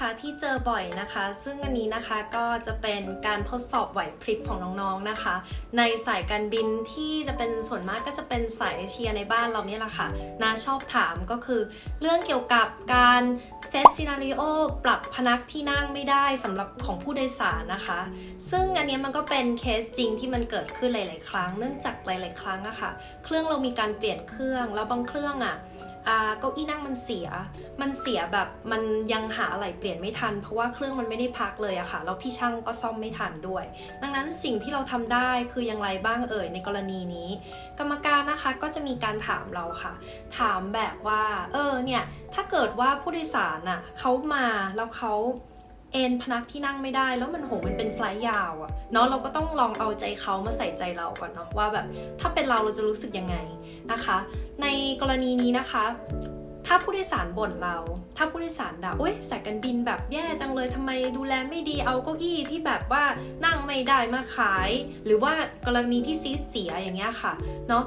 นะคะที่เจอบ่อยนะคะ ซึ่งอันนี้นะคะก็จะเป็นการทดสอบไหวพริบของน้องๆนะคะ ในสายการบินที่จะเป็นส่วนมากก็จะเป็นสายเอเชียในบ้านเราเนี่ยแหละค่ะนาชอบถามก็คือเรื่องเกี่ยวกับการเซตซีนารีโอปรับพนักที่นั่งไม่ได้สำหรับของผู้โดยสารนะคะ ซึ่งอันนี้มันก็เป็นเคสจริงที่มันเกิดขึ้นหลาย ๆ ครั้ง เนื่องจากหลาย ๆ ครั้งอะค่ะ เครื่องเรามีการเปลี่ยนเครื่องแล้วบางเครื่องอะเก้าอี้นั่งมันเสีย มันเสียแบบมันยังหาอะไรเปลี่ยนไม่ทัน เพราะว่าเครื่องมันไม่ได้พักเลยอะค่ะ แล้วพี่ช่างก็ซ่อมไม่ทันด้วย ดังนั้นสิ่งที่เราทำได้คืออย่างไรบ้างเอ่ยในกรณีนี้ กรรมการนะคะก็จะมีการถามเราค่ะ ถามแบบว่า เออเนี่ยถ้าเกิดว่าผู้โดยสารน่ะเขามาแล้วเขาเอนพนักที่นั่งไม่ได้แล้วมันโหมันเป็นไฟล์ยาวอะเนาะเราก็ต้องลองเอาใจเขามาใส่ใจเราก่อนเนาะว่าแบบถ้าเป็นเราเราจะรู้สึกยังไงนะคะ ในกรณีนี้นะคะ ถ้าผู้โดยสารบ่นเรา ถ้าผู้โดยสารด่าโอ๊ยสายการบินแบบแย่จังเลยทำไมดูแลไม่ดีเอาเก้าอี้ที่แบบว่านั่งไม่ได้มาขาย หรือว่ากรณีที่ซีเสียอย่างเงี้ยค่ะเนาะ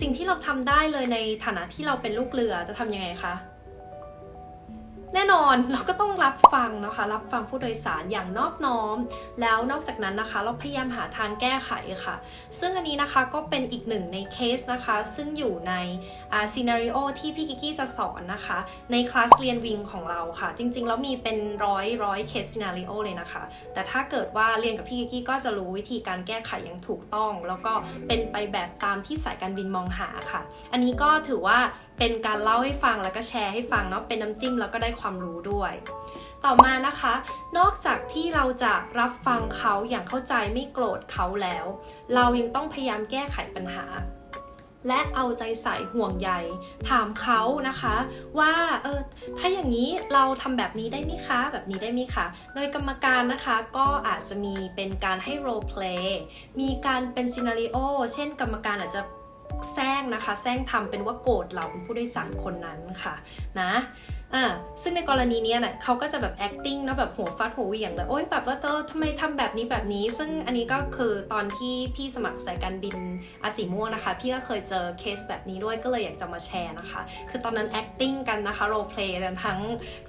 สิ่งที่เราทำได้เลยในฐานะที่เราเป็นลูกเรือจะทำยังไงคะ แน่นอนเราก็ต้องรับฟังนะคะ รับฟังผู้โดยสารอย่างนอบน้อม แล้วนอกจากนั้นนะคะ เราพยายามหาทางแก้ไขค่ะ ซึ่งอันนี้นะคะก็เป็นอีกหนึ่งในเคสนะคะ ซึ่งอยู่ในอ่าซีนารีโอที่พี่กิกกี้จะสอนนะคะ ในคลาสเรียนวิงของเราค่ะ จริงๆ แล้วมีเป็นร้อยร้อยเคสซีนารีโอเลยนะคะ แต่ถ้าเกิดว่าเรียนกับพี่กิกกี้ก็จะรู้วิธีการแก้ไขอย่างถูกต้อง แล้วก็เป็นไปแบบตามที่สายการบินมองหาค่ะ อันนี้ก็ถือว่าเป็นการเล่าให้ฟังแล้วก็แชร์ให้ฟังเนาะเป็นน้ำจิ้มแล้วก็ได้ความรู้ด้วย ต่อมานะคะ นอกจากที่เราจะรับฟังเขาอย่างเข้าใจไม่โกรธเขาแล้ว เรายังต้องพยายามแก้ไขปัญหาและเอาใจใส่ห่วงใยถามเขานะคะว่าเออถ้าอย่างนี้เราทำแบบนี้ได้ไหมคะแบบนี้ได้ไหมคะโดยกรรมการนะคะก็อาจจะมีเป็นการให้ role play มีการเป็นซีนารีโอเช่นกรรมการอาจจะ แซงนะคะ แซงทำเป็นว่าโกรธเราเป็นผู้โดยสารคนนั้นค่ะนะอ่าซึ่งในกรณีนี้ยนะเขาก็จะแบบ acting นะแบบหัวฟาดหัวเหวี่ยงเลยโอ๊ยแบบว่าเธอทำไมทำแบบนี้แบบนี้ ซึ่งอันนี้ก็คือตอนที่พี่สมัครสายการบินอาสีม่วงนะคะ พี่ก็เคยเจอเคสแบบนี้ด้วยก็เลยอยากจะมาแชร์นะคะ คือตอนนั้น acting กันนะคะ role play กันทั้ง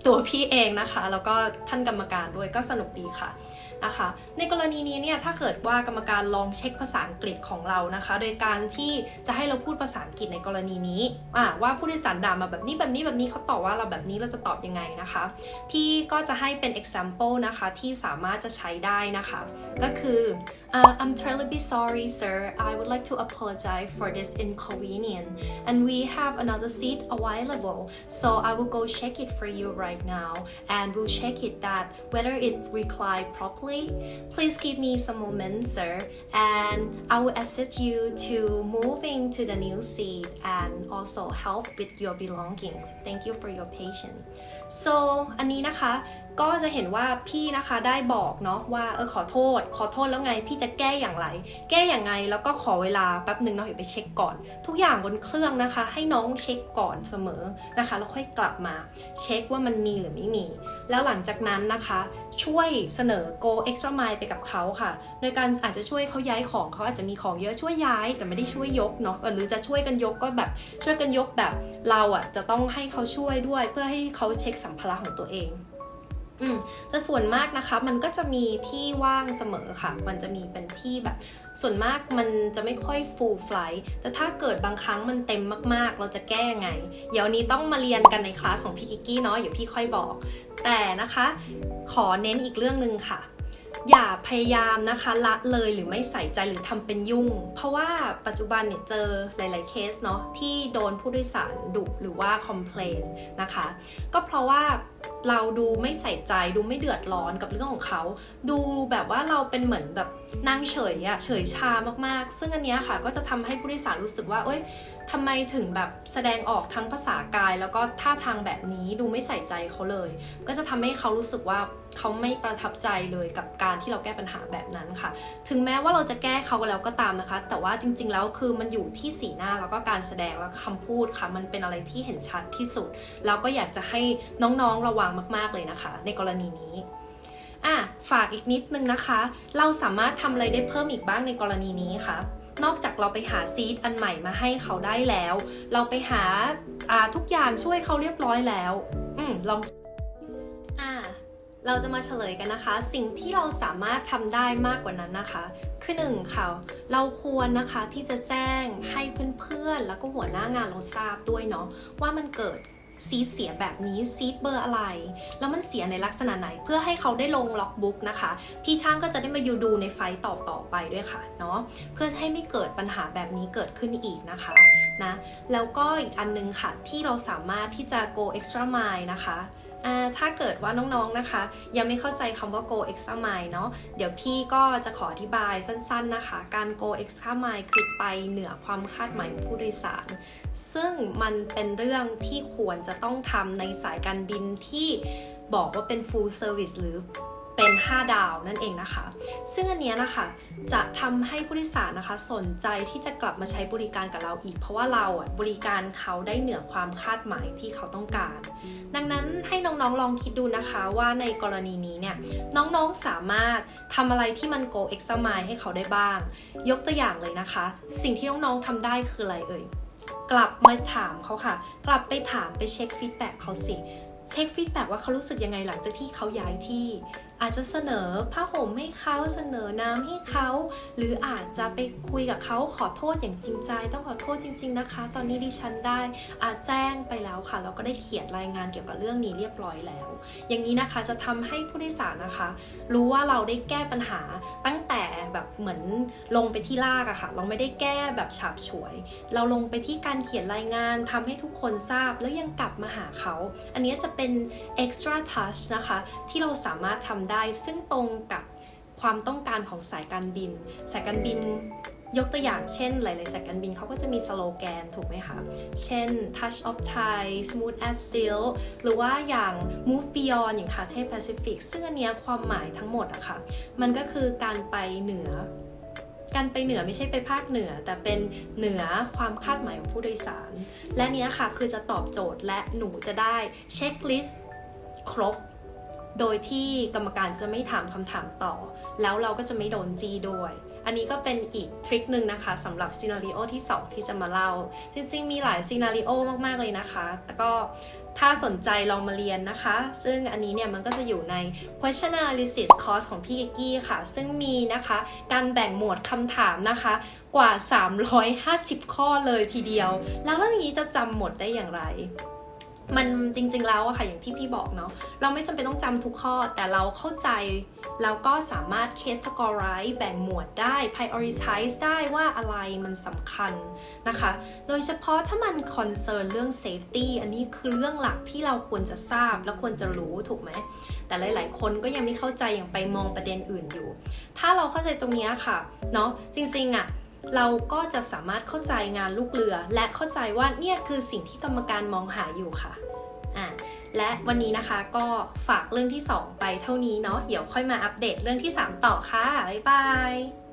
ตัวพี่เองนะคะ แล้วก็ท่านกรรมการด้วยก็สนุกดีค่ะนะคะในกรณีนี้เนี่ยถ้าเกิดว่ากรรมการลองเช็คภาษาอังกฤษของเรานะคะ โดยการที่จะให้เราพูดภาษาอังกฤษในกรณีนี้ว่าผู้โดยสารด่ามาแบบนี้แบบนี้แบบนี้เขาตอบว่าเราแบบนี้เราจะตอบยังไงนะคะ พี่ก็จะให้เป็น example นะคะที่สามารถจะใช้ได้นะคะ ก็คือ uh, I'm terribly sorry sir I would like to apologize for this inconvenience and we have another seat available so I will go check it for you right now and we'll check it that whether it's reclined properly please give me some moments sir and I will assist you to moving to the new seat and also help with your belongings thank you for your patience So อันนี้นะคะ ก็จะเห็นว่าพี่นะคะได้บอกเนาะว่าเออขอโทษ ขอโทษแล้วไง พี่จะแก้อย่างไร แก้อย่างไงแล้วก็ขอเวลาแป๊บหนึ่งเนาะเดี๋ยไปเช็คก่อน ทุกอย่างบนเครื่องนะคะ ให้น้องเช็คก่อนเสมอนะคะแล้วค่อยกลับมา เช็คว่ามันมีหรือไม่มี แล้วหลังจากนั้นนะคะ ช่วยเสนอ go extra mile ไปกับเขาค่ะ โดยการอาจจะช่วยเขาย้ายของเขาอาจจะมีของเยอะช่วยย้ายแต่ไม่ได้ช่วยยกเนาะหรือจะช่วยกันยกก็แบบช่วยกันยกแบบเราอะจะต้องให้เขาช่วยด้วยเพื่อให้เขาเช็คสัมภาระของตัวเอง อืมแต่ส่วนมากนะคะมันก็จะมีที่ว่างเสมอค่ะ มันจะมีเป็นที่แบบ ส่วนมากมันจะไม่ค่อย full flight แต่ถ้าเกิดบางครั้งมันเต็มมากๆ เราจะแก้ยังไง เดี๋ยวนี้ต้องมาเรียนกันในคลาสของพี่กิกกี้เนาะเดี๋ยวพี่ค่อยบอก แต่นะคะ ขอเน้นอีกเรื่องหนึ่งค่ะอย่าพยายามนะคะละเลยหรือไม่ใส่ใจหรือทำเป็นยุ่ง เพราะว่าปัจจุบันเนี่ยเจอหลาย ๆเคสเนาะที่โดนผู้โดยสารดุหรือว่าคอมเพลนนะคะ ก็เพราะว่า เราดูไม่ใส่ใจดูไม่เดือดร้อนกับเรื่องของเขา ดูแบบว่าเราเป็นเหมือนแบบนั่งเฉยอะเฉยชามากๆ ซึ่งอันเนี้ยค่ะก็จะทำให้ผู้โดยสารรู้สึกว่าเอ้ย ทำไมถึงแบบแสดงออกทั้งภาษากาย แล้วก็ท่าทางแบบนี้ดูไม่ใส่ใจเขาเลย ก็จะทำให้เขารู้สึกว่าเขาไม่ประทับใจเลยกับการที่เราแก้ปัญหาแบบนั้นค่ะ ถึงแม้ว่าเราจะแก้เขาแล้วก็ตามนะคะ แต่ว่าจริง ๆ แล้วคือมันอยู่ที่สีหน้าแล้วก็การแสดงแล้วก็คำพูดค่ะ มันเป็นอะไรที่เห็นชัดที่สุด แล้วก็อยากจะให้น้องๆระวังมาก ๆเลยนะคะ ในกรณีนี้อะฝากอีกนิดนึงนะคะ เราสามารถทำอะไรได้เพิ่มอีกบ้างในกรณีนี้ค่ะ นอกจากเราไปหาซีดอันใหม่มาให้เขาได้แล้ว เราไปหาาทุกอย่างช่วยเขาเรียบร้อยแล้วอืมลองอ่าเราจะมาเฉลยกันนะคะ สิ่งที่เราสามารถทำได้มากกว่านั้นนะคะ คือหนึ่งค่ะเราควรนะคะที่จะแจ้งให้เพื่อนๆ แล้วก็หัวหน้างานเราทราบด้วยเนาะว่ามันเกิด ซีดเสียแบบนี้ซีดเบอร์อะไร แล้วมันเสียในลักษณะไหนเพื่อให้เขาได้ลงล็อกบุ๊กนะคะ พี่ช่างก็จะได้มาอยู่ดูในไฟต่อต่อไปด้วยค่ะเนาะเพื่อให้ไม่เกิดปัญหาแบบนี้เกิดขึ้นอีกนะคะนะแล้วก็อีกอันนึงค่ะที่เราสามารถที่จะ go extra mile นะคะ ถ้าเกิดว่าน้องๆนะคะ ยังไม่เข้าใจคำว่า go extra mile เนาะเดี๋ยวพี่ก็จะขออธิบายสั้นๆนะคะ การ go extra mile คือไปเหนือความคาดหมายของผู้โดยสาร ซึ่งมันเป็นเรื่องที่ควรจะต้องทำในสายการบินที่บอกว่าเป็น full service หรือ เป็น 5 ดาวนั่นเองนะคะ ซึ่งอันนี้นะคะจะทำให้ผู้โดยสารนะคะสนใจที่จะกลับมาใช้บริการกับเราอีก เพราะว่าเราบริการเขาได้เหนือความคาดหมายที่เขาต้องการ ดังนั้นให้น้องๆลองคิดดูนะคะว่าในกรณีนี้เนี่ยน้องๆสามารถทำอะไรที่มัน go extra mile ให้เขาได้บ้าง ยกตัวอย่างเลยนะคะ สิ่งที่น้องๆทำได้คืออะไรเอ่ยกลับมาถามเขาค่ะ กลับไปถามไปเช็คฟีดแบ็กเขาสิ เช็คฟีดแบ็กว่าเขารู้สึกยังไงหลังจากที่เขาย้ายที่ อาจจะเสนอผ้าห่มให้เขาเสนอน้ำให้เขาหรืออาจจะไปคุยกับเขาขอโทษอย่างจริงใจ ต้องขอโทษจริง ๆนะคะ ตอนนี้ดิฉันได้อาแจ้งไปแล้วค่ะแล้วก็ได้เขียนรายงานเกี่ยวกับเรื่องนี้เรียบร้อยแล้ว อย่างนี้นะคะจะทำให้ผู้โดยสารนะคะ รู้ว่าเราได้แก้ปัญหาตั้ง แบบเหมือนลงไปที่ลากอะค่ะ เราไม่ได้แก้แบบฉาบฉวย เราลงไปที่การเขียนรายงานทำให้ทุกคนทราบแล้วยังกลับมาหาเขา อันนี้จะเป็น extra touch นะคะ ที่เราสามารถทำได้ซึ่งตรงกับความต้องการของสายการบิน สายการบิน ยกตัวอย่างเช่นหลาย ๆสายการบินเขาก็จะมีสโลแกนถูกไหมคะ เช่น touch of Thai smooth as silk หรือว่าอย่าง move beyond อย่าง Cathay Pacific ซึ่งอันเนี้ยความหมายทั้งหมดอะค่ะ มันก็คือการไปเหนือ การไปเหนือไม่ใช่ไปภาคเหนือ แต่เป็นเหนือความคาดหมายของผู้โดยสาร และเนี้ยค่ะคือจะตอบโจทย์และหนูจะได้เช็คลิสต์ครบโดยที่กรรมการจะไม่ถามคำถามต่อ แล้วเราก็จะไม่โดนจีด้วย อันนี้ก็เป็นอีกทริคหนึ่งนะคะสำหรับซีนารีโอที่ 2 ที่จะมาเล่า จริงๆ มีหลายซีนารีโอมากๆเลยนะคะแต่ก็ถ้าสนใจลองมาเรียนนะคะ ซึ่งอันนี้เนี่ยมันก็จะอยู่ใน question analysis course ของพี่เอกกี้ค่ะ ซึ่งมีนะคะ การแบ่งหมวดคำถามนะคะ กว่า 350 ข้อเลยทีเดียว แล้วเรื่องนี้จะจำหมดได้อย่างไร มันจริงๆแล้วอะค่ะอย่างที่พี่บอกเนาะเราไม่จำเป็นต้องจำทุกข้อ แต่เราเข้าใจแล้วก็สามารถ case categorize แบ่งหมวดได้ prioritize ได้ว่าอะไรมันสำคัญนะคะ โดยเฉพาะถ้ามัน concern เรื่อง safety อันนี้คือเรื่องหลักที่เราควรจะทราบและควรจะรู้ถูกไหม แต่หลาย ๆ คนก็ยังไม่เข้าใจอย่างไปมองประเด็นอื่นอยู่ ถ้าเราเข้าใจตรงเนี้ยค่ะ เนาะจริงๆอะ เราก็จะสามารถเข้าใจงานลูกเรือ และเข้าใจว่าเนี่ยคือสิ่งที่กรรมการมองหาอยู่ค่ะอะและวันนี้นะคะก็ฝากเรื่องที่ 2 ไปเท่านี้เนาะเดี๋ยวค่อยมาอัปเดตเรื่องที่ 3 ต่อค่ะ บ๊ายบาย